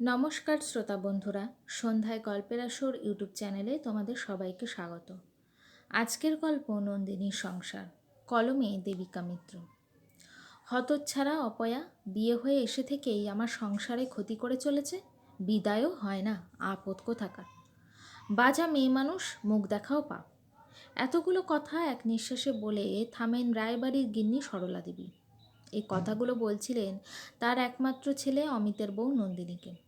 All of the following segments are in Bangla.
নমস্কার শ্রোতা বন্ধুরা, সন্ধ্যায় গল্পের আসর ইউটিউব চ্যানেলে তোমাদের সবাইকে স্বাগত। আজকের গল্প নন্দিনীর সংসার, কলমে দেবিকা মিত্র। হতচ্ছাড়া অপয়া, বিয়ে হয়ে এসে থেকেই আমার সংসারে ক্ষতি করে চলেছে, বিদায়ও হয় না আপদ কোথাকার। বাজা মেয়ে মানুষ, মুখ দেখাও পাপ। এতগুলো কথা এক নিঃশ্বাসে বলে থামেন রায়বাড়ির গিন্নি সরলা দেবী। এই কথাগুলো বলছিলেন তার একমাত্র ছেলে অমিতের বউ নন্দিনীকে।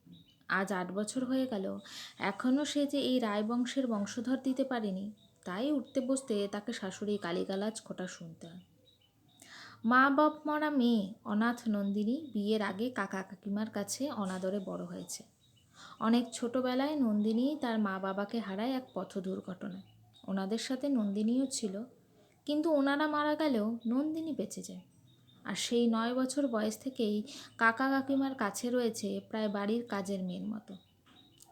আজ আট বছর হয়ে গেল। এখনও সে যে এই রায়বংশের বংশধর দিতে পারেনি, তাই উঠতে বসতে তাকে শাশুড়ি কালীগালাজ খোটা শুনতে হয়। মা বাপ মরা মেয়ে অনাথ নন্দিনী বিয়ের আগে কাকা কাকিমার কাছে অনাদরে বড় হয়েছে। অনেক ছোটবেলায় নন্দিনী তার মা বাবাকে হারায় এক পথ দুর্ঘটনায়। ওনাদের সাথে নন্দিনীও ছিল, কিন্তু ওনারা মারা গেলেও নন্দিনী বেঁচে যায়। আর সেই নয় বছর বয়স থেকেই কাকা কাকিমার কাছে রয়েছে প্রায় বাড়ির কাজের মেয়ের মতো।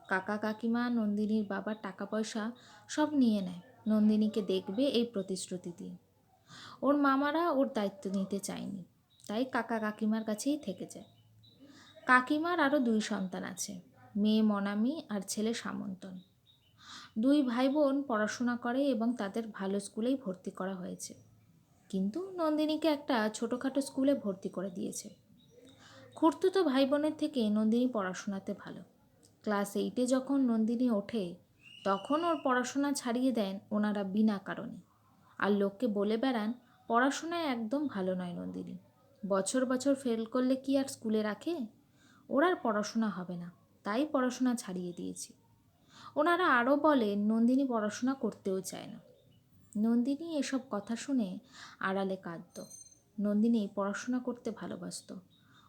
কাকা কাকিমা নন্দিনীর বাবার টাকা পয়সা সব নিয়ে নেয়। নন্দিনীকে দেখবে এই প্রতিশ্রুতি দিয়ে ওর মামারা ওর দায়িত্ব নিতে চায়নি, তাই কাকা কাকিমার কাছেই থেকে যায়। কাকিমার আরও দুই সন্তান আছে, মেয়ে মনামি আর ছেলে সামন্তন। দুই ভাই বোন পড়াশোনা করে এবং তাদের ভালো স্কুলেই ভর্তি করা হয়েছে। কিন্তু নন্দিনীকে একটা ছোটোখাটো স্কুলে ভর্তি করে দিয়েছে। খুঁড়তুতো ভাই বোনের থেকে নন্দিনী পড়াশোনাতে ভালো। ক্লাস এইটে যখন নন্দিনী ওঠে, তখন ওর পড়াশোনা ছাড়িয়ে দেন ওনারা বিনা কারণে। আর লোককে বলে বেড়ান, পড়াশোনায় একদম ভালো নয় নন্দিনী। বছর বছর ফেল করলে কি আর স্কুলে রাখে? ওর আর পড়াশোনা হবে না, তাই পড়াশোনা ছাড়িয়ে দিয়েছি। ওনারা আরও বলেন, নন্দিনী পড়াশোনা করতেও চায় না। নন্দিনী এসব কথা শুনে আড়ালে কাঁদত। নন্দিনী পড়াশোনা করতে ভালোবাসত।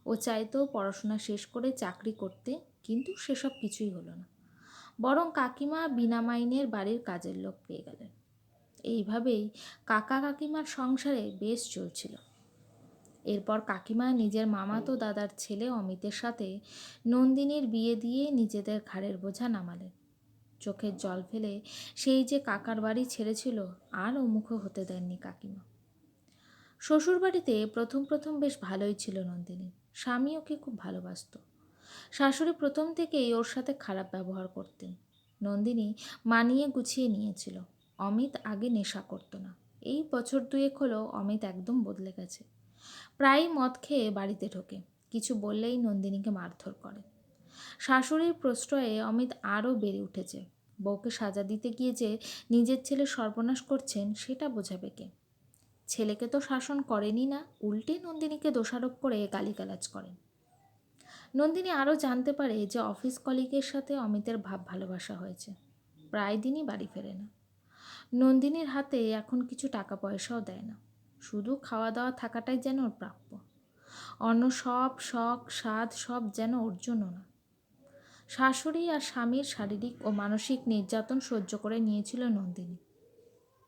ও চাইতো পড়াশোনা শেষ করে চাকরি করতে, কিন্তু সেসব কিছুই হলো না। বরং কাকিমা বিনা মাইনের বাড়ির কাজের লোক পেয়ে গেলেন। এইভাবেই কাকা কাকিমার সংসারে বেশ চলছিল। এরপর কাকিমা নিজের মামাতো দাদার ছেলে অমিতের সাথে নন্দিনীর বিয়ে দিয়ে নিজেদের ঘাড়ের বোঝা নামালেন। চোখের জল ফেলে সেই যে কাকার বাড়ি ছেড়েছিল, আর ও মুখ হতে দেননি কাকিমা। শ্বশুরবাড়িতে প্রথম প্রথম বেশ ভালোই ছিল নন্দিনী। স্বামী ওকে খুব ভালোবাসত। শাশুড়ি প্রথম থেকেই ওর সাথে খারাপ ব্যবহার করতেন। নন্দিনী মানিয়ে গুছিয়ে নিয়েছিল। অমিত আগে নেশা করতো না। এই বছর দুয়েক হলো অমিত একদম বদলে গেছে। প্রায় মদ খেয়ে বাড়িতে ঢোকে। কিছু বললেই নন্দিনীকে মারধর করে। শাশুড়ির প্রশ্রয়ে অমিত আরও বেড়ে উঠেছে। বউকে সাজা দিতে গিয়ে যে নিজের ছেলে সর্বনাশ করছেন, সেটা বোঝাবে কে? ছেলেকে তো শাসন করেনি না, উল্টে নন্দিনীকে দোষারোপ করে গালিগালাজ করেন। নন্দিনী আরও জানতে পারে যে অফিস কলিগের সাথে অমিতের ভাব ভালোবাসা হয়েছে। প্রায় দিনই বাড়ি ফেরে না। নন্দিনীর হাতে এখন কিছু টাকা পয়সাও দেয় না। শুধু খাওয়া দাওয়া থাকাটাই যেন ওর প্রাপ্য। অন্য সব শখ, স্বাদ সব যেন ওর জন্য না। শাশুড়ি আর স্বামীর শারীরিক ও মানসিক নির্যাতন সহ্য করে নিয়েছিল নন্দিনী।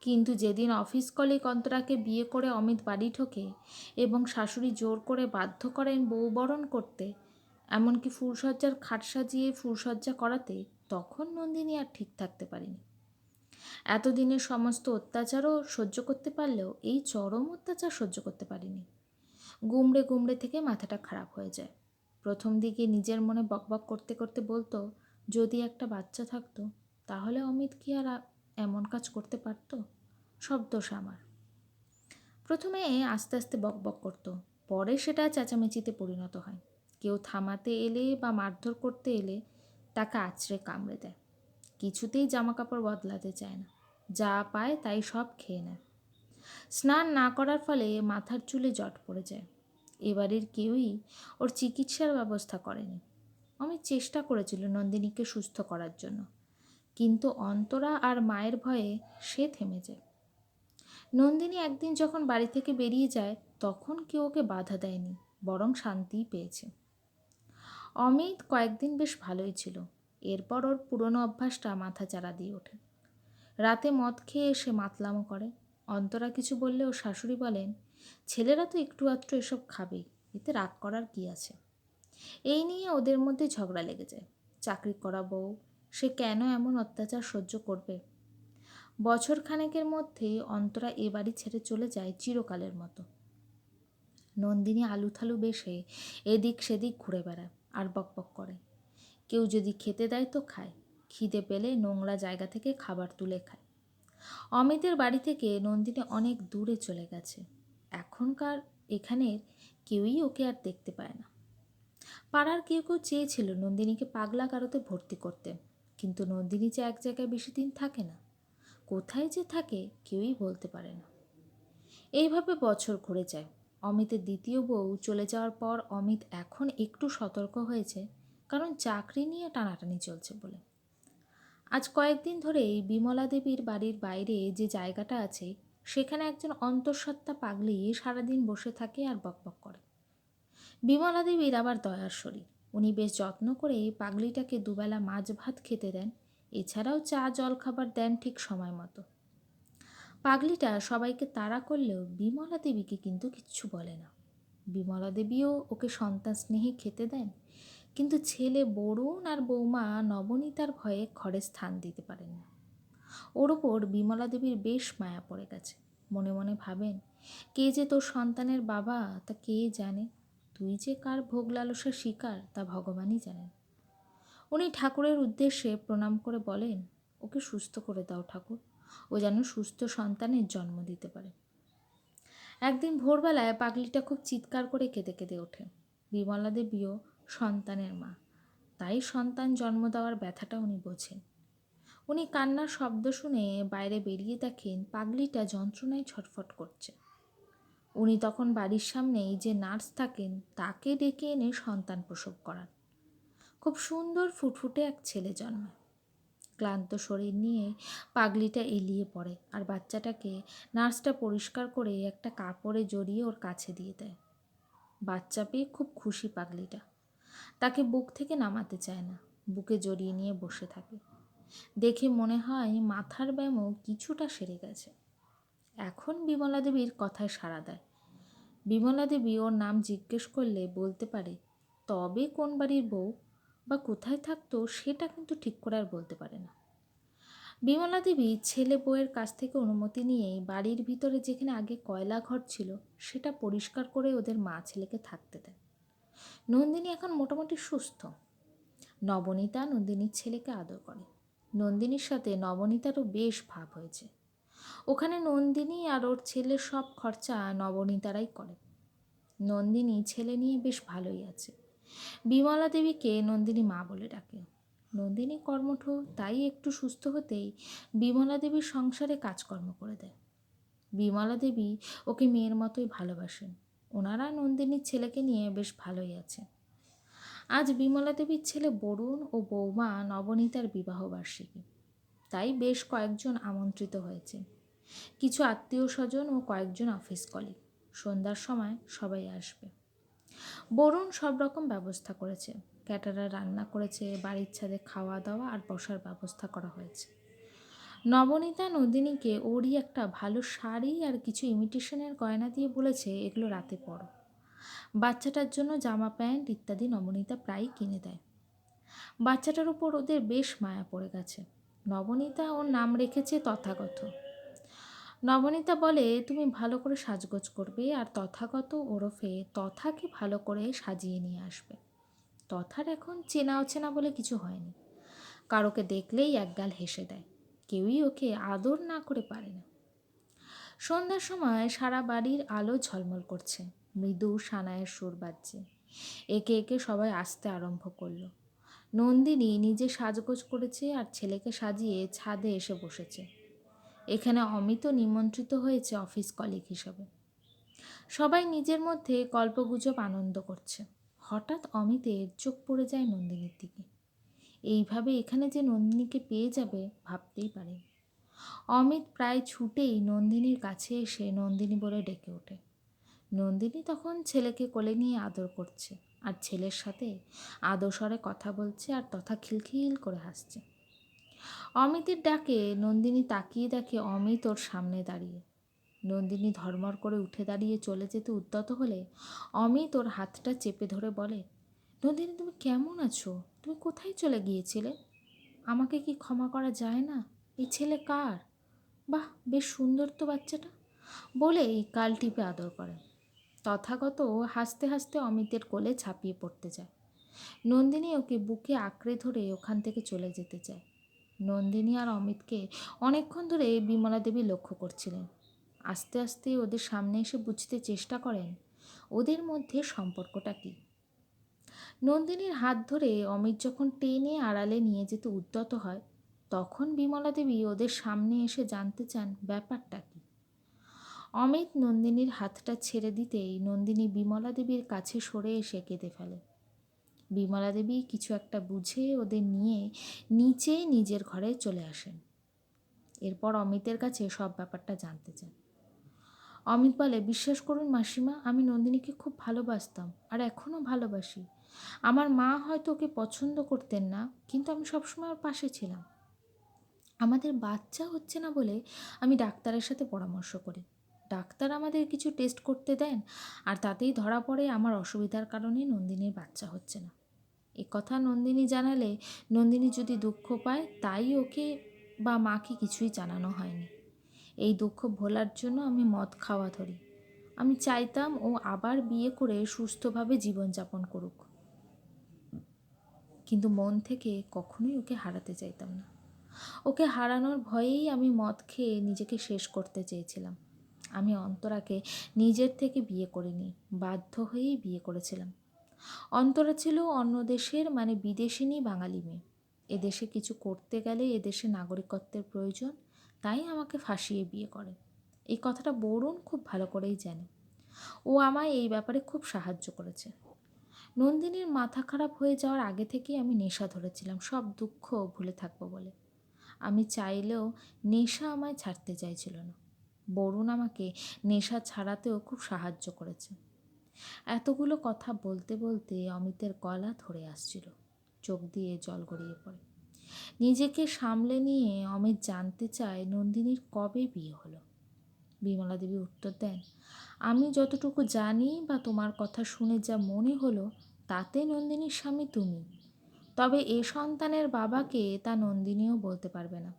কিন্তু যেদিন অফিস কলিক অন্তরাকে বিয়ে করে অমিত বাড়ি ঢোকে এবং শাশুড়ি জোর করে বাধ্য করেন বউ বরণ করতে, এমনকি ফুলসজ্জার খাট সাজিয়ে ফুলসজ্জা করাতে, তখন নন্দিনী আর ঠিক থাকতে পারেনি। এতদিনের সমস্ত অত্যাচারও সহ্য করতে পারলেও এই চরম অত্যাচার সহ্য করতে পারেনি। গুমড়ে গুমড়ে থেকে মাথাটা খারাপ হয়ে যায়। প্রথম দিকে নিজের মনে বকবক করতে করতে বলতো, যদি একটা বাচ্চা থাকতো, তাহলে অমিত কি আর এমন কাজ করতে পারতো? সব দোষ আমার। প্রথমে আস্তে আস্তে বকবক করতো, পরে সেটা চেঁচামেচিতে পরিণত হয়। কেউ থামাতে এলে বা মারধর করতে এলে তাকে আছড়ে কামড়ে দেয়। কিছুতেই জামা কাপড় বদলাতে চায় না, যা পায় তাই সব খেয়ে নেয়। স্নান না করার ফলে মাথার চুলে জট পড়ে যায়। এবারের কেউই ওর চিকিৎসার ব্যবস্থা করেনি। আমি চেষ্টা করেছিল নন্দিনীকে সুস্থ করার জন্য। কিন্তু অন্তরা আর মায়ের ভয়ে সে থেমে যায়। নন্দিনী একদিন যখন বাড়ি থেকে বেরিয়ে যায়, তখন কেউ ওকে বাধা দেয়নি, বরং শান্তিই পেয়েছে। অমিত কয়েকদিন বেশ ভালোই ছিল। এরপর ওর পুরনো অভ্যাসটা মাথা চারা দিয়ে ওঠে। রাতে মদ খেয়ে এসে মাতলামো করে। অন্তরা কিছু বললে ওর শাশুড়ি বলেন ছেলেরা তো একটু আধটু এসব খাবেই, এতে রাগ করার কি আছে? এই নিয়ে ওদের মধ্যে ঝগড়া লেগে যায়। চাকরি করা বউ, সে কেন এমন অত্যাচার সহ্য করবে? বছর খানেকের মধ্যেই অন্তরা এ বাড়ি ছেড়ে চলে যায় চিরকালের মতো। নন্দিনী আলু থালু বেশে এদিক সেদিক ঘুরে বেড়ায় আর বকবক করে। কেউ যদি খেতে দেয় তো খায়, খিদে পেলে নোংরা জায়গা থেকে খাবার তুলে খায়। অমিতের বাড়ি থেকে নন্দিনী অনেক দূরে চলে গেছে। এখনকার এখানের কেউই ওকে আর দেখতে পায় না। পাড়ার কেউ কেউ চেয়েছিল নন্দিনীকে পাগলা কারোতে ভর্তি করতে, কিন্তু নন্দিনী যে এক জায়গায় বেশি দিন থাকে না, কোথায় যে থাকে কেউই বলতে পারে না। এইভাবে বছর ঘুরে যায়। অমিতের দ্বিতীয় বউ চলে যাওয়ার পর অমিত এখন একটু সতর্ক হয়েছে, কারণ চাকরি নিয়ে টানাটানি চলছে বলে। আজ কয়েকদিন ধরেই বিমলা দেবীর বাড়ির বাইরে যে জায়গাটা আছে সেখানে একজন অন্তঃসত্ত্বা পাগলি সারাদিন বসে থাকে আর বকবক করে। বিমলা দেবীর আবার দয়ার শরীর। উনি বেশ যত্ন করে পাগলিটাকে দুবেলা মাছ ভাত খেতে দেন। এছাড়াও চা জল খাবার দেন ঠিক সময় মতো। পাগলিটা সবাইকে তাড়া করলেও বিমলা দেবীকে কিন্তু কিচ্ছু বলে না। বিমলা দেবীও ওকে সন্তান স্নেহে খেতে দেন। কিন্তু ছেলে বরুণ আর বৌমা নবনীতার ভয়ে ঘরে স্থান দিতে পারেন না। ওর ওপর বিমলা দেবীর বেশ মায়া পড়ে গেছে। মনে মনে ভাবেন, কে যে তোর সন্তানের বাবা তা কে জানে? তুই যে কার ভোগ লালসার শিকার তা ভগবানই জানেন। উনি ঠাকুরের উদ্দেশ্যে প্রণাম করে বলেন, ওকে সুস্থ করে দাও ঠাকুর। ও যেন সুস্থ সন্তানের জন্ম দিতে পারে। একদিন ভোরবেলায় পাগলিটা খুব চিৎকার করে কেঁদে কেঁদে ওঠে। বিমলা দেবীও সন্তানের মা। তাই সন্তান জন্ম দেওয়ার ব্যথাটা উনি বোঝেন। উনি কান্নার শব্দ শুনে বাইরে বেরিয়ে দেখেন পাগলিটা যন্ত্রণায় ছটফট করছে। উনি তখন বাড়ির সামনেই যে নার্স থাকেন, তাকে ডেকে এনে সন্তান প্রসব করান। খুব সুন্দর ফুটফুটে এক ছেলে জন্মায় ক্লান্ত শরীর নিয়ে পাগলিটা এলিয়ে পড়ে আর বাচ্চাটাকে নার্সটা পরিষ্কার করে একটা কাপড়ে জড়িয়ে ওর কাছে দিয়ে দেয়। বাচ্চা পেয়ে খুব খুশি পাগলিটা। তাকে বুক থেকে নামাতে চায় না, বুকে জড়িয়ে নিয়ে বসে থাকে। দেখে মনে হয় মাথার ব্যায়ামও কিছুটা সেরে গেছে। এখন বিমলা দেবীর কথায় সাড়া দেয়। বিমলা দেবী ওর নাম জিজ্ঞেস করলে বলতে পারে, তবে কোন বাড়ির বউ বা কোথায় থাকতো সেটা কিন্তু ঠিক করে আর বলতে পারে না। বিমলা দেবী ছেলে বউয়ের কাছ থেকে অনুমতি নিয়েই বাড়ির ভিতরে যেখানে আগে কয়লা ঘর ছিল সেটা পরিষ্কার করে ওদের মা ছেলেকে থাকতে দেয় নন্দিনী এখন মোটামুটি সুস্থ। নবনীতা নন্দিনীর ছেলেকে আদর করে। নন্দিনীর সাথে নবনীতারও বেশ ভাব হয়েছে। ওখানে নন্দিনী আর ওর ছেলের সব খরচা নবনীতারাই করে। নন্দিনী ছেলে নিয়ে বেশ ভালোই আছে। বিমলা দেবীকে নন্দিনী মা বলে ডাকে। নন্দিনী কর্মঠ, তাই একটু সুস্থ হতেই বিমলা দেবীর সংসারে কাজকর্ম করে দেয়। বিমলা দেবী ওকে মেয়ের মতোই ভালোবাসেন। ওনারা নন্দিনীর ছেলেকে নিয়ে বেশ ভালোই আছে আজ বিমলা দেবীর ছেলে বরুণ ও বৌমা নবনীতার বিবাহবার্ষিকী। তাই বেশ কয়েকজন আমন্ত্রিত হয়েছে। কিছু আত্মীয় স্বজন ও কয়েকজন অফিস কলিগ। সন্ধ্যার সময় সবাই আসবে। বরুণ সব রকম ব্যবস্থা করেছে। ক্যাটারার রান্না করেছে, বাড়ির ছাদে খাওয়া দাওয়া আর বসার ব্যবস্থা করা হয়েছে। নবনীতা নন্দিনীকে ওরই একটা ভালো শাড়ি আর কিছু ইমিটেশনের গয়না দিয়ে বলেছে, এগুলো রাতে পরো। বাচ্চাটার জন্য জামা প্যান্ট ইত্যাদি নবনীতা প্রায়ই কিনে দেয়। বাচ্চাটার উপর ওদের বেশ মায়া পড়ে গেছে। নবনীতা ওর নাম রেখেছে তথাগত। নবনীতা বলে, তুমি ভালো করে সাজগোজ করবে আর তথাগত ওরফে তথাকে ভালো করে সাজিয়ে নিয়ে আসবে। তথার এখন চেনা অচেনা বলে কিছু হয়নি। কারোকে দেখলেই একগাল হেসে দেয়। কেউই ওকে আদর না করে পারে না। সন্ধ্যার সময় সারা বাড়ির আলো ঝলমল করছে। মৃদু সানায়ের সুর বাজছে। একে একে সবাই আসতে আরম্ভ করল। নন্দিনী নিজে সাজগোজ করেছে আর ছেলেকে সাজিয়ে ছাদে এসে বসেছে। এখানে অমিত নিমন্ত্রিত হয়েছে অফিস কলিগ হিসাবে। সবাই নিজের মধ্যে গল্পগুজব আনন্দ করছে। হঠাৎ অমিতের চোখ পড়ে যায় নন্দিনীর দিকে। এইভাবে এখানে যে নন্দিনীকে পেয়ে যাবে ভাবতেই পারে অমিত প্রায় ছুটেই নন্দিনীর কাছে এসে নন্দিনী বলে ডেকে ওঠে। নন্দিনী তখন ছেলেকে কোলে নিয়ে আদর করছে আর ছেলের সাথে আদর্শরে কথা বলছে আর তথা খিলখিল করে হাসছে। অমিতের ডাকে নন্দিনী তাকিয়ে দেখে অমিত ওর সামনে দাঁড়িয়ে। নন্দিনী ধর্মর করে উঠে দাঁড়িয়ে চলে যেতে উদ্যত হলে অমিত ওর হাতটা চেপে ধরে বলে, নন্দিনী, তুমি কেমন আছো? তুমি কোথায় চলে গিয়েছিলে? আমাকে কি ক্ষমা করা যায় না? এই ছেলে কার? বাহ, বেশ সুন্দর তো বাচ্চাটা। বলেই কাল টিপে আদর করে। তথাগত হাসতে হাসতে অমিতের কোলে ঝাঁপিয়ে পড়তে যায়। নন্দিনী ওকে বুকে আঁকড়ে ধরে ওখান থেকে চলে যেতে চায়। নন্দিনী আর অমিতকে অনেকক্ষণ ধরে বিমলা দেবী লক্ষ্য করছিলেন। আস্তে আস্তে ওদের সামনে এসে বুঝতে চেষ্টা করেন, ওদের মধ্যে সম্পর্কটা কী। নন্দিনীর হাত ধরে অমিত যখন টেনে আড়ালে নিয়ে যেতে উদ্যত হয়, তখন বিমলা দেবী ওদের সামনে এসে জানতে চান ব্যাপারটা কী। অমিত নন্দিনীর হাতটা ছেড়ে দিতেই নন্দিনী বিমলা দেবীর কাছে সরে এসে কেঁদে ফেলে। বিমলা দেবী কিছু একটা বুঝে ওদের নিয়ে নিচে নিজের ঘরে চলে আসেন। এরপর অমিতের কাছে সব ব্যাপারটা জানতে চান। অমিত বলে, বিশ্বাস করুন মাসিমা, আমি নন্দিনীকে খুব ভালোবাসতাম আর এখনও ভালোবাসি। আমার মা হয়তো ওকে পছন্দ করতেন না, কিন্তু আমি সবসময় ওর পাশে ছিলাম। আমাদের বাচ্চা হচ্ছে না বলে আমি ডাক্তারের সাথে পরামর্শ করি। ডাক্তার আমাদের কিছু টেস্ট করতে দেন, আর তাতেই ধরা পড়ে আমার অসুবিধার কারণে নন্দিনীর বাচ্চা হচ্ছে না। এ কথা নন্দিনী জানালে নন্দিনী যদি দুঃখ পায়, তাই ওকে বা মাকে কিছুই জানানো হয়নি। এই দুঃখ ভোলার জন্য আমি মদ খাওয়া ধরি। আমি চাইতাম ও আবার বিয়ে করে সুস্থভাবে জীবনযাপন করুক। কিন্তু মন থেকে কখনোই ওকে হারাতে চাইতাম না। ওকে হারানোর ভয়েই আমি মদ খেয়ে নিজেকে শেষ করতে চেয়েছিলাম। আমি অন্তরাকে নিজের থেকে বিয়ে করিনি, বাধ্য হয়েই বিয়ে করেছিলাম। অন্তরা ছিল অন্য দেশের মানে বিদেশিনী বাঙালি মেয়ে। এদেশে কিছু করতে গেলে এদেশে নাগরিকত্বের প্রয়োজন, তাই আমাকে ফাঁসিয়ে বিয়ে করে। এই কথাটা বরুণ খুব ভালো করেই জানে। ও আমায় এই ব্যাপারে খুব সাহায্য করেছে। নন্দিনীর মাথা খারাপ হয়ে যাওয়ার আগে থেকেই আমি নেশা ধরেছিলাম, সব দুঃখ ভুলে থাকব বলে। আমি চাইলেও নেশা আমায় ছাড়তে চাইছিল না। বরুণ আমাকে নেশা ছাড়াতেও খুব সাহায্য করেছে। এতগুলো কথা বলতে বলতে অমিতের গলা ধরে আসছিল। চোখ দিয়ে জল গড়িয়ে পড়ে। নিজেকে সামলে নিয়ে অমিত জানতে চায় নন্দিনীর কবে বিয়ে হলো। বিমলা দেবী উত্তর দেন, আমি যতটুকু জানি বা তোমার কথা শুনে যা মনে হলো, তাতে নন্দিনীর স্বামী তুমি। তবে এ সন্তানের বাবাকে তা নন্দিনীও বলতে পারবে না।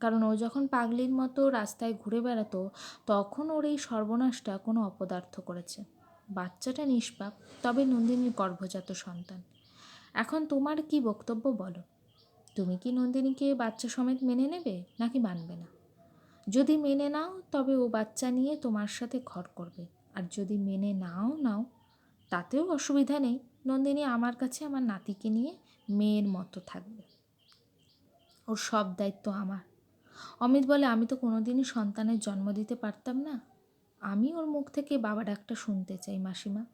কারণ ও যখন পাগলির মতো রাস্তায় ঘুরে বেড়াতো, তখন ওর এই সর্বনাশটা কোনো অপদার্থ করেছে। বাচ্চাটা নিষ্পাপ, তবে নন্দিনীর গর্ভজাত সন্তান। এখন তোমার কি বক্তব্য বলো? তুমি কি নন্দিনীকে বাচ্চা সমেত মেনে নেবে, নাকি মানবে না? যদি মেনে নাও, তবে ও বাচ্চা নিয়ে তোমার সাথে ঘর করবে। আর যদি মেনে নাও নাও, তাতেও অসুবিধা নেই। নন্দিনী আমার কাছে আমার নাতিকে নিয়ে মেয়ের মতো থাকবে। ওর সব দায়িত্ব আমার। অমিত বলে, আমি তো কোনোদিনই সন্তানের জন্ম দিতে পারতাম না। আমি ওর মুখ থেকে বাবা ডাকটা শুনতে চাই, মাসিমা।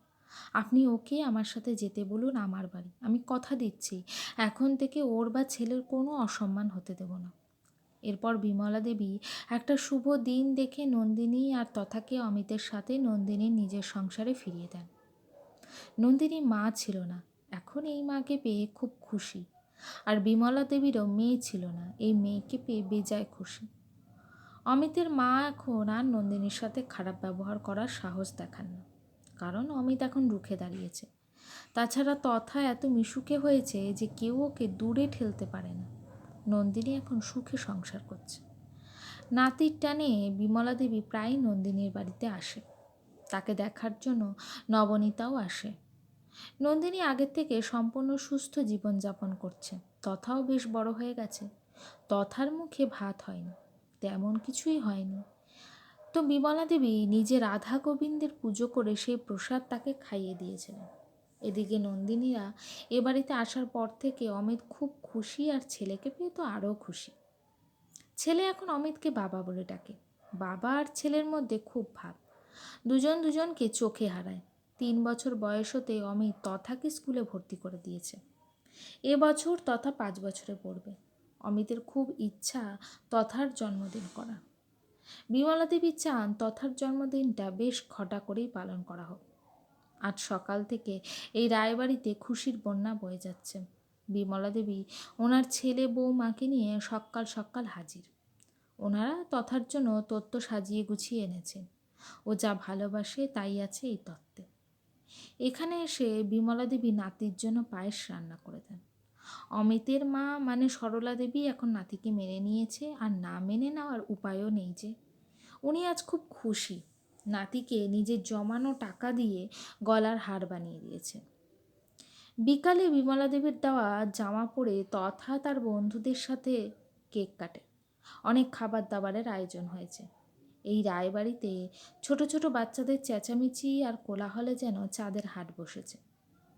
আপনি ওকে আমার সাথে যেতে বলুন, আমার বাড়ি। আমি কথা দিচ্ছি। এখন থেকে ওর বা ছেলের কোনো অসম্মান হতে দেব না। এরপর বিমলা দেবী একটা শুভ দিন দেখে নন্দিনী আর তথাকে অমিতের সাথে নন্দিনীর নিজের সংসারে ফিরিয়ে দেন। নন্দিনী মা ছিল না। এখন এই মাকে পেয়ে খুব খুশি। আর বিমলা দেবীরও মেয়ে ছিল না, এই মেয়েকে পেয়ে বেজায় খুশি। অমিতের মা এখন আর নন্দিনীর সাথে খারাপ ব্যবহার করার সাহস দেখান না, কারণ অমিত এখন রুখে দাঁড়িয়েছে। তাছাড়া তথা এত মিশুকে হয়েছে যে কেউ ওকে দূরে ঠেলতে পারে না। নন্দিনী এখন সুখে সংসার করছে। নাতির টানে বিমলা দেবী প্রায় নন্দিনীর বাড়িতে আসে। তাকে দেখার জন্য নবনীতাও আসে। নন্দিনী আগের থেকে সম্পূর্ণ সুস্থ জীবনযাপন করছে। তথাও বেশ বড় হয়ে গেছে। তথার মুখে ভাত হয়নি। তেমন কিছুই হয়নি। তো বিমলা দেবী নিজে রাধা গোবিন্দের পুজো করে সেই প্রসাদ তাকে খাইয়ে দিয়েছিলেন। এদিকে নন্দিনীরা এ বাড়িতে আসার পর থেকে অমিত খুব খুশি আর ছেলেকে পেয়ে তো আরও খুশি। ছেলে এখন অমিতকে বাবা বলে ডাকে। বাবা আর ছেলের মধ্যে খুব ভাব। দুজন দুজনকে চোখে হারায়। তিন বছর বয়স হতে অমিত তথাকে স্কুলে ভর্তি করে দিয়েছে। এ বছর তথা পাঁচ বছরে পড়বে। অমিতের খুব ইচ্ছা তথার জন্মদিন করা। বিমলা দেবী চান তথার জন্মদিনটা বেশ ঘটা করেই পালন করা হোক। আজ সকাল থেকে এই রায়বাড়িতে খুশির বন্যা বয়ে যাচ্ছে। বিমলা দেবী ওনার ছেলে বউ মাকে নিয়ে সকাল সকাল হাজির। ওনারা তথার জন্য তত্ত্ব সাজিয়ে গুছিয়ে এনেছেন। ও যা ভালোবাসে তাই আছে এই তত্ত্বে। এখানে এসে বিমলা দেবী নাতির জন্য পায়েস রান্না করে দেন। অমিতের মা মানে সরলা দেবী এখন নাতিকে মেনে নিয়েছে আর না মেনে নেওয়ার উপায়ও নেই যে। উনি আজ খুব খুশি। নাতিকে নিজের জমানো টাকা দিয়ে গলার হার বানিয়ে দিয়েছে বিকালে বিমলা দেবীর দেওয়া জামা পরে তথা তার বন্ধুদের সাথে কেক কাটে। অনেক খাবার দাবারের আয়োজন হয়েছে। এই রায়বাড়িতে ছোট ছোট বাচ্চাদের চেঁচামেচি আর কোলাহলে যেন চাঁদের হাট বসেছে।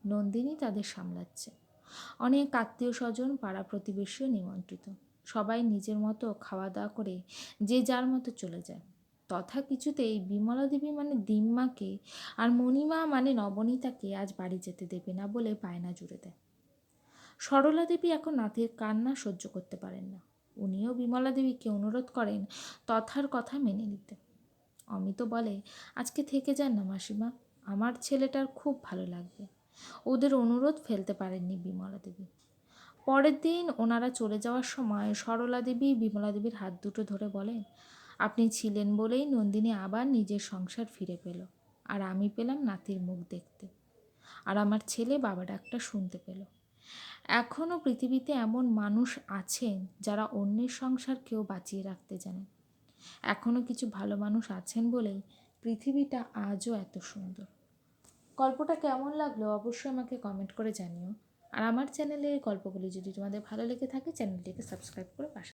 নন্দিনী তাদের সামলাচ্ছে। অনেক আত্মীয় স্বজন পাড়া প্রতিবেশীও নিমন্ত্রিত। সবাই নিজের মতো খাওয়া দাওয়া করে যে যার মতো চলে যায়। তথা কিছুতেই বিমলা দেবী মানে দিম্মাকে আর মণিমা মানে নবনীতাকে আজ বাড়ি যেতে দেবে না বলে বায়না জুড়ে দেয়। সরলা দেবী এখন নাতির কান্না সহ্য করতে পারেন না। উনিও বিমলা দেবীকে অনুরোধ করেন তথার কথা মেনে নিতে। অমিত বলে, আজকে থেকে যান না মাসিমা, আমার ছেলেটার খুব ভালো লাগবে। ওদের অনুরোধ ফেলতে পারেননি বিমলা দেবী। পরের দিন ওনারা চলে যাওয়ার সময় সরলা দেবী বিমলা দেবীর হাত দুটো ধরে বলেন, আপনি ছিলেন বলেই নন্দিনী আবার নিজের সংসার ফিরে পেল, আর আমি পেলাম নাতির মুখ দেখতে। আর আমার ছেলে বাবা ডাকটা শুনতে পেল। এখনও পৃথিবীতে এমন মানুষ আছেন যারা অন্যের সংসার কেউ বাঁচিয়ে রাখতে জানেন। এখনও কিছু ভালো মানুষ আছেন বলেই পৃথিবীটা আজও এত সুন্দর। গল্পটা কেমন লাগল অবশ্যই আমাকে কমেন্ট করে জানিও। আর আমার চ্যানেলে গল্পগুলি যদি তোমাদের ভালো লেগে থাকে চ্যানেলটিকে সাবস্ক্রাইব করে পাশে